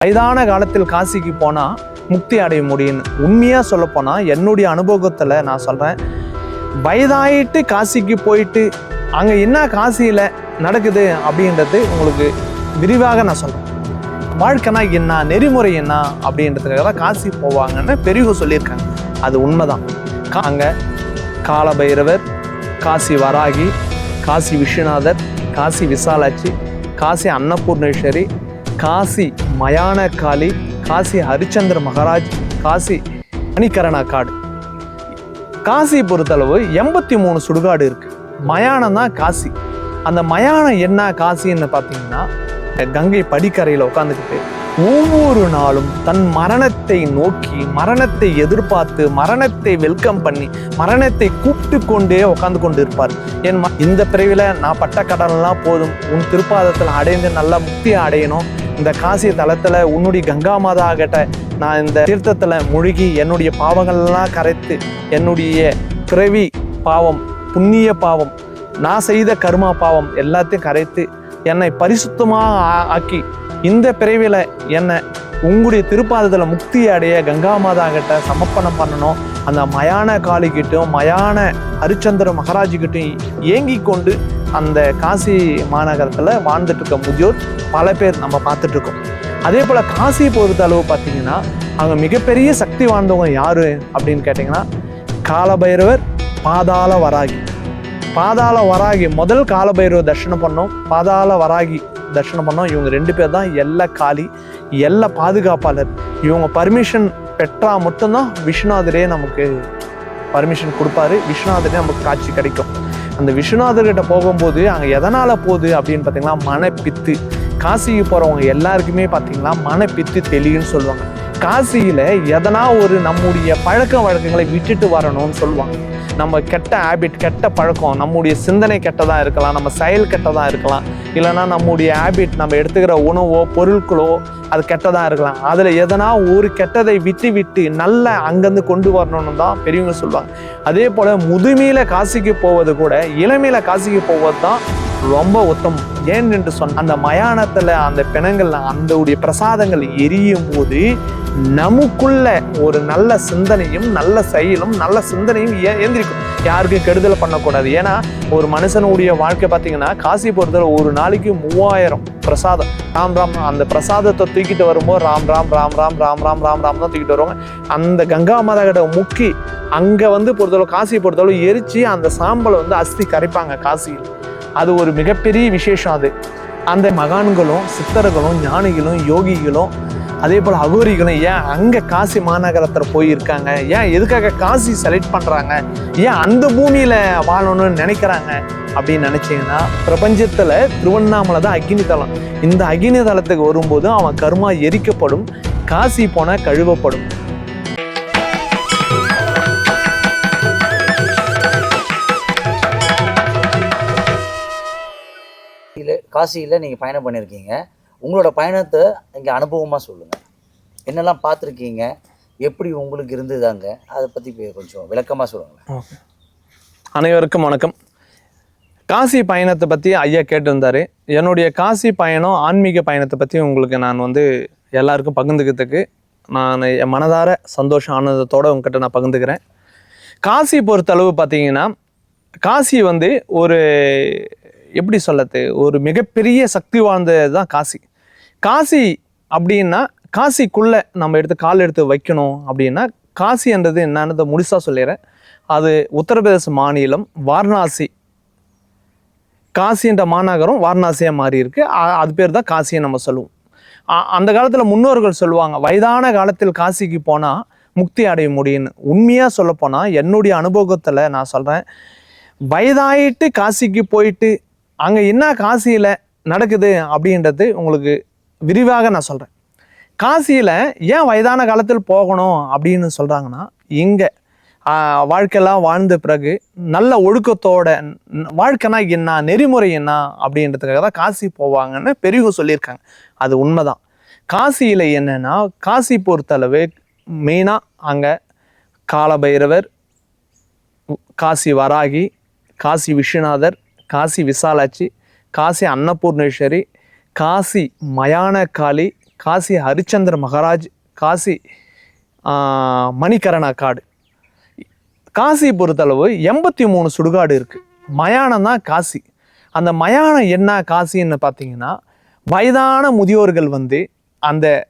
வயதான காலத்தில் காசிக்கு போனால் முக்தி அடைய முடியும்னு உண்மையாக சொல்லப்போனால் என்னுடைய அனுபவத்தில் நான் சொல்கிறேன் வயதாயிட்டு காசிக்கு போயிட்டு அங்கே என்ன காசியில் நடக்குது அப்படின்றது உங்களுக்கு விரிவாக நான் சொல்கிறேன் வாழ்க்கைனா என்ன நெறிமுறை என்ன அப்படின்றதுக்காக தான் காசி போவாங்கன்னு பெரியவங்க சொல்லியிருக்காங்க. அது உண்மைதான். அங்கே காலபைரவர் காசி வராகி காசி விஸ்வநாதர் காசி விசாலாட்சி காசி அன்னபூர்ணேஸ்வரி காசி மயான காளி காசி ஹரிச்சந்திர மகாராஜ் காசி மணிகரணா காடு காசி பொறுத்தளவு எண்பத்தி மூணு சுடுகாடு இருக்குது மயானம் தான் காசி. அந்த மயானம் என்ன காசின்னு பார்த்தீங்கன்னா கங்கை படிக்கரையில் உட்காந்துக்கிட்டு ஒவ்வொரு நாளும் தன் மரணத்தை நோக்கி மரணத்தை எதிர்பார்த்து மரணத்தை வெல்கம் பண்ணி மரணத்தை கூப்பிட்டு கொண்டே உட்காந்து கொண்டு இருப்பார். என் ம- இந்த பிறவில நான் பட்ட கடன்லாம் போதும். உன் திருப்பாதத்தில் அடைந்து நல்லா முக்தி அடையணும். இந்த காசி தளத்தில் உன்னுடைய கங்கா மாதா ஆகட்ட நான் இந்த தீர்த்தத்தில் முழுகி என்னுடைய பாவங்கள்லாம் கரைத்து என்னுடைய பிறவி பாவம் புண்ணிய பாவம் நான் செய்த கர்மா பாவம் எல்லாத்தையும் கரைத்து என்னை பரிசுத்தமாக ஆ- ஆக்கி இந்த பிறவியில் என்னை உங்களுடைய திருப்பாதத்தில் முக்தி அடைய கங்கா மாதா கிட்ட சமர்ப்பணம் பண்ணணும். அந்த மயான காளிக்கிட்டும் மயான ஹரிச்சந்திர மகாராஜிக்கிட்டும் ஏங்கி கொண்டு அந்த காசி மாநகரத்தில் வாழ்ந்துட்டு இருக்க முதியோர் பல பேர் நம்ம பார்த்துட்டு இருக்கோம். அதே போல் காசி பொறுத்த அளவு பார்த்தீங்கன்னா அங்கே மிகப்பெரிய சக்தி வாழ்ந்தவங்க யாரு அப்படின்னு கேட்டிங்கன்னா காலபைரவர் பாதாள வராகி. பாதாள வராகி முதல் காலபைரவர் தர்ஷனம் பண்ணோம். பாதாள வராகி தரிசனம் பண்ணோம். இவங்க ரெண்டு பேர் தான் எல்லா காளி எல்லா பாதுகாப்பாளர். இவங்க பர்மிஷன் பெற்றால் மட்டும்தான் விஸ்வநாதரே நமக்கு பர்மிஷன் கொடுப்பாரு. விஸ்வநாதரே நமக்கு காட்சி கிடைக்கும். அந்த விஸ்வநாதர்கிட்ட போகும்போது அங்கே எதனால் போகுது அப்படின்னு பார்த்தீங்கன்னா மனப்பித்து. காசிக்கு போகிறவங்க எல்லாருக்குமே பார்த்தீங்கன்னா மனப்பித்து தெளிவுன்னு சொல்லுவாங்க. காசியில் எதனா ஒரு நம்முடைய பழக்க வழக்கங்களை விட்டுட்டு வரணும்னு சொல்லுவாங்க. நம்ம கெட்ட ஹேபிட் கெட்ட பழக்கம் நம்முடைய சிந்தனை கெட்டதாக இருக்கலாம் நம்ம செயல் கெட்டதாக இருக்கலாம். இல்லைன்னா நம்முடைய ஹேபிட் நம்ம எடுத்துக்கிற உணவோ பொருட்களோ அது கெட்டதாக இருக்கலாம். அதில் எதனா ஒரு கெட்டதை விட்டு விட்டு நல்ல அங்கேருந்து கொண்டு வரணும்னு தான் பெரியவங்க சொல்லுவாங்க. அதே போல் முதுமையில் காசிக்கு போவது கூட இளமையில் காசிக்கு போவது தான் ரொம்ப உத்தமம். ஏன் என்று சொன்ன அந்த மயானத்தில் அந்த பிணங்கள் அந்த உடைய பிரசாதங்கள் எரியும் போது நமக்குள்ள ஒரு நல்ல சிந்தனையும் நல்ல செயலும் நல்ல சிந்தனையும் ஏந்திரிக்கும். யாருக்கும் கெடுதலை பண்ணக்கூடாது. ஏன்னா ஒரு மனுஷனுடைய வாழ்க்கை பார்த்தீங்கன்னா காசி பொறுத்தவரை ஒரு நாளைக்கு மூவாயிரம் பிரசாதம். ராம் ராம் அந்த பிரசாதத்தை தூக்கிட்டு வரும்போது ராம் ராம் ராம் ராம் ராம் ராம் ராம் ராம் தான் தூக்கிட்டு வருவாங்க. அந்த கங்கா மாதா கிட்ட முக்கி அங்கே வந்து பொறுத்தளவு காசி பொறுத்தளவு எரிச்சு அந்த சாம்பலை வந்து அஸ்தி கரைப்பாங்க காசியில். அது ஒரு மிகப்பெரிய விசேஷம் அது. அந்த மகான்களும் சித்தர்களும் ஞானிகளும் யோகிகளும் அதே போல் அகோரிகளும் ஏன் அங்கே காசி மாநகரத்தில் போயிருக்காங்க? ஏன் எதுக்காக காசி செலக்ட் பண்ணுறாங்க ஏன் அந்த பூமியில் வாழணும்னு நினைக்கிறாங்க? அப்படின்னு நினச்சிங்கன்னா பிரபஞ்சத்தில் திருவண்ணாமலை தான் அக்னி தலம் இந்த அக்னி தலத்துக்கு வரும்போது அவன் கர்மா எரிக்கப்படும் காசி போனால் கழுவப்படும். காசியில் காசியில் நீங்கள் பயணம் பண்ணியிருக்கீங்க உங்களோட பயணத்தை இங்கே அனுபவமாக சொல்லுங்கள் என்னெல்லாம் பார்த்துருக்கீங்க? எப்படி உங்களுக்கு இருந்ததாங்க அதை பற்றி கொஞ்சம் விளக்கமாக சொல்லுங்களேன். அனைவருக்கும் வணக்கம். காசி பயணத்தை பற்றி ஐயா கேட்டிருந்தார். என்னுடைய காசி பயணம் ஆன்மீக பயணத்தை பற்றி உங்களுக்கு நான் வந்து எல்லாருக்கும் பகிர்ந்துக்கிறதுக்கு நான் என் மனதார சந்தோஷம் ஆனந்தத்தோடு உங்ககிட்ட நான் பகிர்ந்துக்கிறேன். காசி பொறுத்தளவு பார்த்தீங்கன்னா காசி வந்து ஒரு எப்படி சொல்லது ஒரு மிகப்பெரிய சக்தி வாழ்ந்தது தான் காசி. காசி அப்படின்னா காசிக்குள்ளே நம்ம எடுத்து கால் எடுத்து வைக்கணும் அப்படின்னா காசின்றது என்னன்னு முடிசாக சொல்லிடுறேன். அது உத்தரப்பிரதேச மாநிலம் வாரணாசி. காசின்ற மாநகரம் வாரணாசியாக மாறி இருக்கு அது பேர் தான் காசியை நம்ம சொல்லுவோம். அந்த காலத்தில் முன்னோர்கள் சொல்லுவாங்க வயதான காலத்தில் காசிக்கு போனால் முக்தி அடைய முடியும்னு. உண்மையாக சொல்லப்போனால் என்னுடைய அனுபவத்தில் நான் சொல்கிறேன் வயதாயிட்டு காசிக்கு போயிட்டு அங்கே என்ன காசியில் நடக்குது அப்படின்றது உங்களுக்கு விரிவாக நான் சொல்கிறேன் காசியில் ஏன் வயதான காலத்தில் போகணும் அப்படின்னு சொல்கிறாங்கன்னா இங்கே வாழ்க்கையெல்லாம் வாழ்ந்த பிறகு நல்ல ஒழுக்கத்தோட வாழ்க்கைனா என்ன நெறிமுறை என்ன அப்படின்றதுக்காக தான் காசி போவாங்கன்னு பெரியவங்க சொல்லியிருக்காங்க. அது உண்மைதான். காசியில் என்னென்னா காசி பொறுத்தளவு மெயினாக அங்கே காலபைரவர் காசி வராகி காசி விஸ்வநாதர் காசி விசாலாட்சி காசி அன்னபூர்ணேஸ்வரி காசி மயான காளி காசி ஹரிச்சந்திர மகாராஜ் காசி மணிகரணா காடு காசி பொறுத்தளவு எண்பத்தி மூணு சுடுகாடு இருக்குது மயானம் தான் காசி. அந்த மயானம் என்ன காசின்னு பார்த்தீங்கன்னா வயதான முதியோர்கள் வந்து அந்த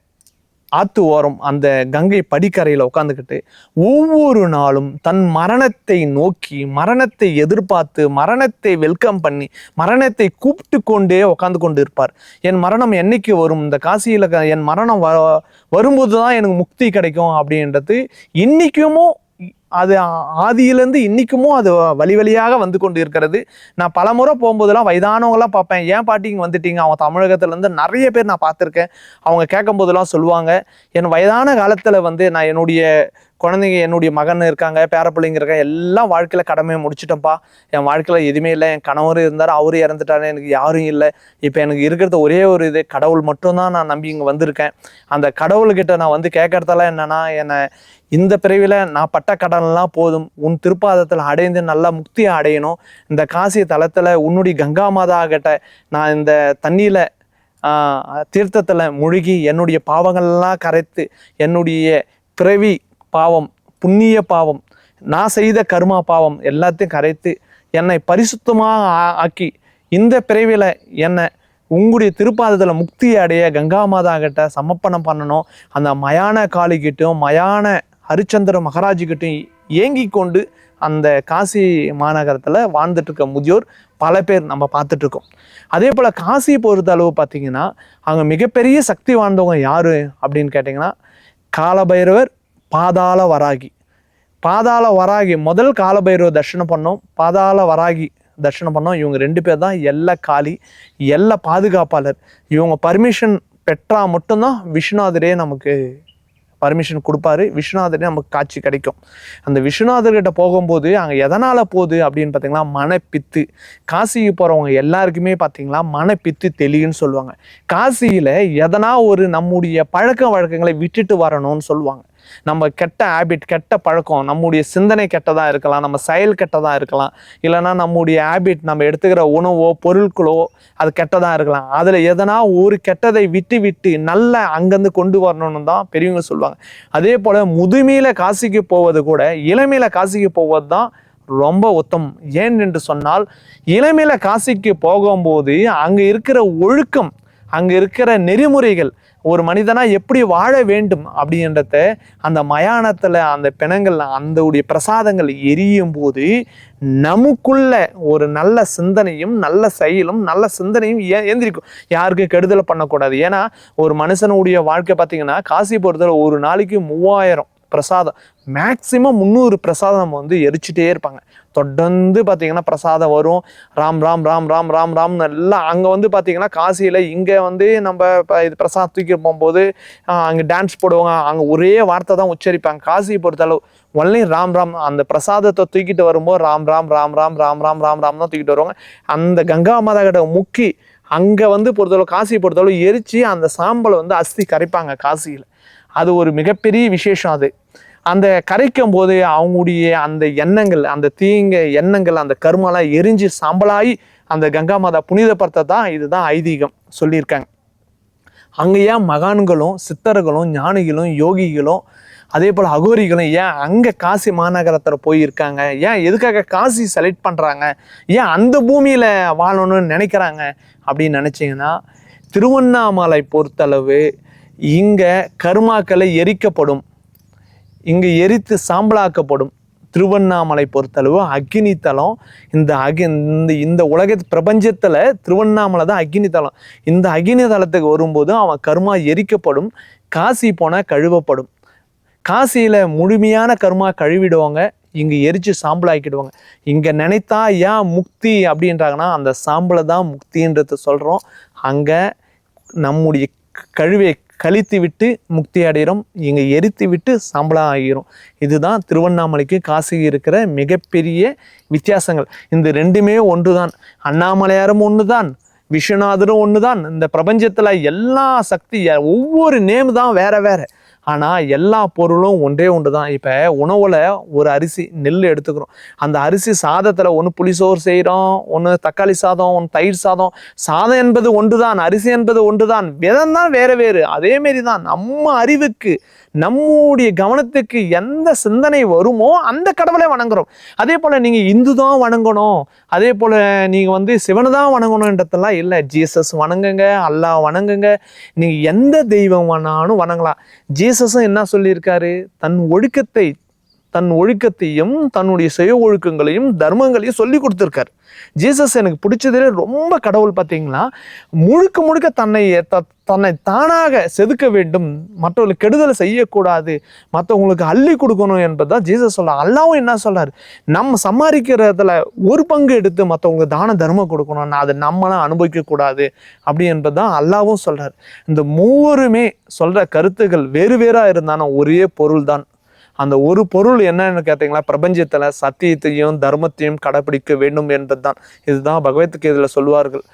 ஆத்து ஓரம் அந்த கங்கை படிக்கரையில் உட்காந்துக்கிட்டு ஒவ்வொரு நாளும் தன் மரணத்தை நோக்கி மரணத்தை எதிர்பார்த்து மரணத்தை வெல்கம் பண்ணி மரணத்தை கூப்பிட்டு கொண்டே உட்காந்து கொண்டு இருப்பார். என் மரணம் என்னைக்கு வரும்? இந்த காசியில் என் மரணம் வ வரும்போது தான் எனக்கு முக்தி கிடைக்கும் அப்படின்றது இன்றைக்குமோ அது ஆதியிலேருந்து இன்றைக்குமோ அது வழி வழியாக வந்து கொண்டு இருக்கிறது நான் பல முறை போகும்போதெல்லாம் வயதானவங்களாம் பார்ப்பேன். ஏன் பாட்டி இங்கே வந்துட்டீங்க? அவங்க தமிழகத்துலேருந்து நிறைய பேர் நான் பார்த்துருக்கேன். அவங்க கேட்கும் போதெல்லாம் சொல்லுவாங்க. என் வயதான காலத்தில் வந்து நான் என்னுடைய குழந்தைங்க என்னுடைய மகன் இருக்காங்க பேரப்பிள்ளைங்க இருக்காங்க எல்லாம் வாழ்க்கையில் கடமையை முடிச்சிட்டேன்ப்பா. என் வாழ்க்கையில் எதுவுமே இல்லை என் கணவர் இருந்தார் அவரு இறந்துட்டாரு எனக்கு யாரும் இல்லை. இப்போ எனக்கு இருக்கிறது ஒரே ஒரு இது கடவுள் மட்டும்தான் நான் நம்பி இங்கே வந்திருக்கேன். அந்த கடவுள்கிட்ட நான் வந்து கேட்கறதெல்லாம் என்னென்னா என்னை இந்த பிறவியில் நான் பட்ட கடன்லாம் போதும். உன் திருப்பாதத்தில் அடைந்து நல்லா முக்தியை அடையணும். இந்த காசி தளத்தில் உன்னுடைய கங்கா மாதா கிட்ட நான் இந்த தண்ணியில் தீர்த்தத்தில் முழுகி என்னுடைய பாவங்கள்லாம் கரைத்து என்னுடைய பிறவி பாவம் புண்ணிய பாவம் நான் செய்த கர்மா பாவம் எல்லாத்தையும் கரைத்து என்னை பரிசுத்தமாக ஆ- ஆக்கி இந்த பிறவியில் என்னை உங்களுடைய திருப்பாதத்தில் முக்தி அடைய கங்கா மாதா கிட்ட சமர்ப்பணம் பண்ணணும். அந்த மயான காளிக்கிட்டும் மயான ஹரிச்சந்திர மகாராஜிக்கிட்டும் ஏங்கி கொண்டு அந்த காசி மாநகரத்தில் வாழ்ந்துட்டுருக்க முதியோர் பல பேர் நம்ம பார்த்துட்ருக்கோம் அதே போல் காசி பொறுத்த அளவு பார்த்தீங்கன்னா அங்கே மிகப்பெரிய சக்தி வாழ்ந்தவங்க யார் அப்படின்னு கேட்டிங்கன்னா காலபைரவர் பாதாள வராகி. பாதாள வராகி முதல் காலபைரவ தர்ஷனம் பண்ணோம். பாதாள வராகி தரிசனம் பண்ணோம். இவங்க ரெண்டு பேர் தான் எல்லா காளி எல்லா பாதுகாப்பாளர். இவங்க பர்மிஷன் பெற்றால் மட்டும்தான் விஸ்வநாதரே நமக்கு பர்மிஷன் கொடுப்பாரு. விஸ்வநாதரே நமக்கு காட்சி கிடைக்கும். அந்த விஸ்வநாதர்கிட்ட போகும்போது அங்கே எதனால் போகுது அப்படின்னு பார்த்தீங்கன்னா மனப்பித்து. காசிக்கு போகிறவங்க எல்லாருக்குமே பார்த்தீங்களா மனப்பித்து தெளிவுன்னு சொல்லுவாங்க. காசியில் எதனா ஒரு நம்முடைய பழக்க வழக்கங்களை விட்டுட்டு வரணும்னு சொல்லுவாங்க. நம்ம கெட்ட ஹேபிட் கெட்ட பழக்கம் நம்முடைய சிந்தனை கெட்டதாக இருக்கலாம் நம்ம செயல் கெட்டதாக இருக்கலாம். இல்லைன்னா நம்முடைய ஹேபிட் நம்ம எடுத்துக்கிற உணவோ பொருட்களோ அது கெட்டதாக இருக்கலாம். அதில் எதனா ஒரு கெட்டதை விட்டு விட்டு நல்ல அங்கேருந்து கொண்டு வரணும்னு தான் பெரியவங்க சொல்லுவாங்க. அதே போல் முதுமையில் காசிக்கு போவது கூட இளமையில் காசிக்கு போவது தான் ரொம்ப உத்தமம். ஏன் என்று சொன்னால் இளமையில காசிக்கு போகும்போது அங்கே இருக்கிற ஒழுக்கம் அங்கே இருக்கிற நெறிமுறைகள் ஒரு மனிதனாக எப்படி வாழ வேண்டும் அப்படின்றத அந்த மயானத்தில் அந்த பிணங்கள் அந்த உடைய பிரசாதங்கள் எரியும் போது நமக்குள்ள ஒரு நல்ல சிந்தனையும் நல்ல செயலும் நல்ல சிந்தனையும் ஏ- ஏந்திரிக்கும். யாருக்கும் கெடுதலை பண்ணக்கூடாது. ஏன்னா ஒரு மனுஷனுடைய வாழ்க்கை பார்த்திங்கன்னா காசி பொறுத்தவரை ஒரு நாளைக்கு மூவாயிரம் பிரசாதம் மேக்சிமம் முந்நூறு பிரசாதம் நம்ம வந்து எரிச்சுட்டே இருப்பாங்க தொடர்ந்து பார்த்தீங்கன்னா பிரசாதம் வரும் ராம் ராம் ராம் ராம் ராம் ராம்னு எல்லாம் அங்கே வந்து பார்த்தீங்கன்னா காசியில் இங்கே வந்து நம்ம இப்போ இது பிரசாதம் தூக்கி போகும்போது அங்கே டான்ஸ் போடுவாங்க அங்கே ஒரே வார்த்தை தான் உச்சரிப்பாங்க காசியை பொறுத்தளவு ஒன்லி ராம் ராம் அந்த பிரசாதத்தை தூக்கிட்டு வரும்போது ராம் ராம் ராம் ராம் ராம் ராம் ராம் ராம் தான் தூக்கிட்டு வருவாங்க அந்த கங்கா மாதா கிட்ட முக்கி அங்கே வந்து பொறுத்தளவு காசியை பொறுத்தளவு எரித்து அந்த சாம்பலை வந்து அஸ்தி கரைப்பாங்க காசியில் அது ஒரு மிகப்பெரிய விசேஷம் அது. அந்த கரைக்கும் போது அவங்களுடைய அந்த எண்ணங்கள் அந்த தீங்க எண்ணங்கள் அந்த கருமெல்லாம் எரிஞ்சு சாம்பலாகி அந்த கங்கா மாதா புனிதப்படுத்த தான் இதுதான் ஐதீகம் சொல்லியிருக்காங்க. அங்கே ஏன் மகான்களும் சித்தர்களும் ஞானிகளும் யோகிகளும் அதே போல் அகோரிகளும் ஏன் அங்கே காசி மாநகரத்தில் போயிருக்காங்க? ஏன் எதுக்காக காசி செலக்ட் பண்ணுறாங்க ஏன் அந்த பூமியில் வாழணும்னு நினைக்கிறாங்க? அப்படின்னு நினச்சிங்கன்னா திருவண்ணாமலை பொறுத்தளவு இங்கே கருமாக்களை எரிக்கப்படும். இங்கு எரித்து சாம்பலாக்கப்படும். திருவண்ணாமலை பொறுத்தளவு அக்னி தலம் இந்த அகி இந்த இந்த உலக பிரபஞ்சத்தில் திருவண்ணாமலை தான் அக்னி தலம் இந்த அக்னி தலத்துக்கு வரும்போது அவன் கர்மா எரிக்கப்படும். காசி போனால் கழுவப்படும். காசியில் முழுமையான கர்மா கழுவிடுவாங்க. இங்கே எரித்து சாம்பலாக்கிடுவாங்க. இங்கே நினைத்தா ஏன் முக்தி அப்படின்றாங்கன்னா அந்த சாம்பலை தான் முக்தின்றத சொல்கிறோம் அங்கே நம்முடைய கழுவை கழித்து விட்டு முக்தி அடைகிறோம் இங்கே எரித்து விட்டு சம்பளம் ஆகிறோம். இதுதான் திருவண்ணாமலைக்கு காசிக்கு இருக்கிற மிகப்பெரிய வித்தியாசங்கள். இந்த ரெண்டுமே ஒன்று தான் அண்ணாமலையாரும் ஒன்று தான் விஸ்வநாதரும் ஒன்று தான் இந்த பிரபஞ்சத்தில் எல்லா சக்தி ஒவ்வொரு நேம் தான் வேற வேறு. ஆனால் எல்லா பொருளும் ஒன்றே ஒன்று தான் இப்போ உணவில் ஒரு அரிசி நெல் எடுத்துக்கிறோம். அந்த அரிசி சாதத்தில் ஒன்று புளிசோறு செய்கிறோம் ஒன்று தக்காளி சாதம் ஒன்று தயிர் சாதம். சாதம் என்பது ஒன்று தான் அரிசி என்பது ஒன்று தான் விதம் தான் வேறு வேறு. அதேமாரி தான் நம்ம அறிவுக்கு நம்முடைய கவனத்துக்கு எந்த சிந்தனை வருமோ அந்த கடவுளை வணங்குறோம். அதே போல் நீங்கள் இந்து தான் வணங்கணும். அதே போல் நீங்கள் வந்து சிவனை தான் வணங்கணுன்றதெல்லாம் இல்லை. ஜீசஸ் வணங்குங்க அல்லாஹ் வணங்குங்க. நீங்கள் எந்த தெய்வம் வேணாலும் வணங்கலாம். ஜீசஸும் என்ன சொல்லியிருக்காரு? தன் ஒழுக்கத்தை தன் ஒழுக்கத்தையும் தன்னுடைய செய ஒழுக்கங்களையும் தர்மங்களையும் சொல்லி கொடுத்துருக்காரு. ஜீசஸ் எனக்கு பிடிச்சதுல ரொம்ப கடவுள் பார்த்தீங்களா? முழுக்க முழுக்க தன்னை த- தன்னை தானாக செதுக்க வேண்டும். மற்றவர்களுக்கு கெடுதலை செய்யக்கூடாது. மற்றவங்களுக்கு அள்ளி கொடுக்கணும் என்பதுதான் ஜீசஸ் சொல்ல அல்லாவும் என்ன சொல்றார்? நம்ம சம்பாதிக்கிறதுல ஒரு பங்கு எடுத்து மற்றவங்களுக்கு தான தர்மம் கொடுக்கணும் அதை நம்மளாம் அனுபவிக்க கூடாது அப்படி என்பதுதான் அல்லாவும் சொல்றார். இந்த மூவருமே சொல்ற கருத்துகள் வேறு வேறா இருந்தாலும் ஒரே பொருள் தான் அந்த ஒரு பொருள் என்னன்னு கேட்டிங்களா? பிரபஞ்சத்தில் சத்தியத்தையும் தர்மத்தையும் கடைபிடிக்க வேண்டும் என்பதுதான். இதுதான் பகவத்கீதையில் சொல்வார்கள்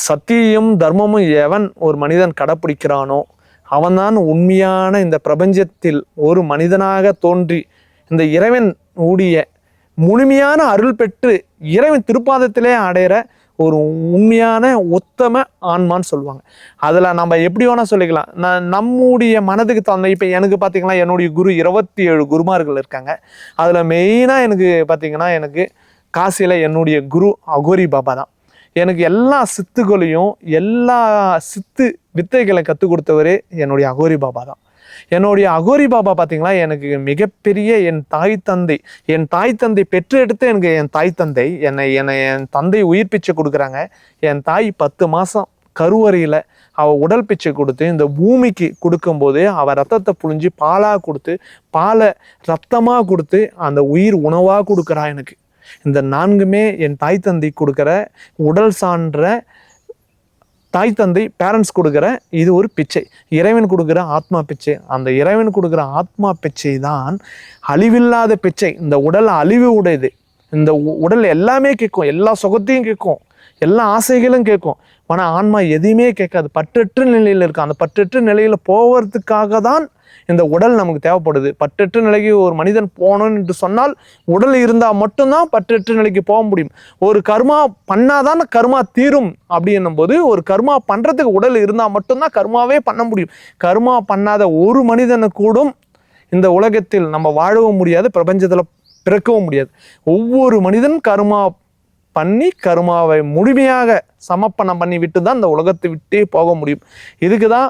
சத்தியம் தர்மமும் எவன் ஒரு மனிதன் கடைப்பிடிக்கிறானோ அவன்தான் உண்மையான இந்த பிரபஞ்சத்தில் ஒரு மனிதனாக தோன்றி இந்த இறைவன் ஊடிய முழுமையான அருள் பெற்று இறைவன் திருப்பாதத்திலே அடையிற ஒரு உண்மையான உத்தம ஆன்மான்னு சொல்லுவாங்க. அதில் நம்ம எப்படி வேணால் சொல்லிக்கலாம். நான் நம்முடைய மனதுக்கு தகுந்த இப்போ எனக்கு பார்த்தீங்கன்னா என்னுடைய குரு இருபத்தி ஏழு குருமார்கள் இருக்காங்க. அதில் மெயினாக எனக்கு பார்த்தீங்கன்னா எனக்கு காசியில் என்னுடைய குரு அகோரி பாபா தான். எனக்கு எல்லா சித்துகளையும் எல்லா சித்து வித்தைகளை கற்றுக் கொடுத்தவரே என்னுடைய அகோரி பாபா தான். என்னுடைய அகோரி பாபா பார்த்தீங்களா எனக்கு மிகப்பெரிய என் தாய் தந்தை என் தாய் தந்தை பெற்று எடுத்து எனக்கு என் தாய் தந்தை என்னை என்னை என் தந்தை உயிர் பிச்சை கொடுக்குறாங்க. என் தாய் பத்து மாதம் கருவறையில் அவள் உடல் பிச்சை கொடுத்து இந்த பூமிக்கு கொடுக்கும்போது அவள் ரத்தத்தை புழிஞ்சு பாலாக கொடுத்து பாலை ரத்தமாக கொடுத்து அந்த உயிர் உணவாக கொடுக்குறா எனக்கு. இந்த நான்குமே என் தாய் தந்தை கொடுக்குற உடல் சான்ற தாய் தந்தை பேரண்ட்ஸ் கொடுக்குற இது ஒரு பிச்சை. இறைவன் கொடுக்குற ஆத்மா பிச்சை. அந்த இறைவன் கொடுக்குற ஆத்மா பிச்சை தான் அழிவில்லாத பிச்சை. இந்த உடல் அழிவு உடையது. இந்த உ- உடல் எல்லாமே கேட்கும். எல்லா சுகத்தையும் கேட்கும். எல்லா ஆசைகளும் கேட்கும். ஆனால் ஆன்மா எதையுமே கேட்காது. பற்றற்ற நிலையில் இருக்கும் அந்த பற்றற்ற நிலையில் போவதுக்காக தான் இந்த உடல் நமக்கு தேவைப்படுது. பற்றற்ற நிலைக்கு ஒரு மனிதன் போகணும்னு என்று சொன்னால் உடல் இருந்தால் மட்டும்தான் பற்றற்ற நிலைக்கு போக முடியும். ஒரு கர்மா பண்ணாதான் கர்மா தீரும் அப்படின்னும் போது ஒரு கர்மா பண்ணுறதுக்கு உடல் இருந்தால் மட்டும்தான் கர்மாவே பண்ண முடியும். கர்மா பண்ணாத ஒரு மனிதனை கூடும் இந்த உலகத்தில் நம்ம வாழவும் முடியாது பிரபஞ்சத்தில் பிறக்கவும் முடியாது. ஒவ்வொரு மனிதன் கர்மா பண்ணி கருமாவை முழுமையாக சமப்பணம் பண்ணி விட்டு தான் இந்த உலகத்தை விட்டே போக முடியும். இதுக்கு தான்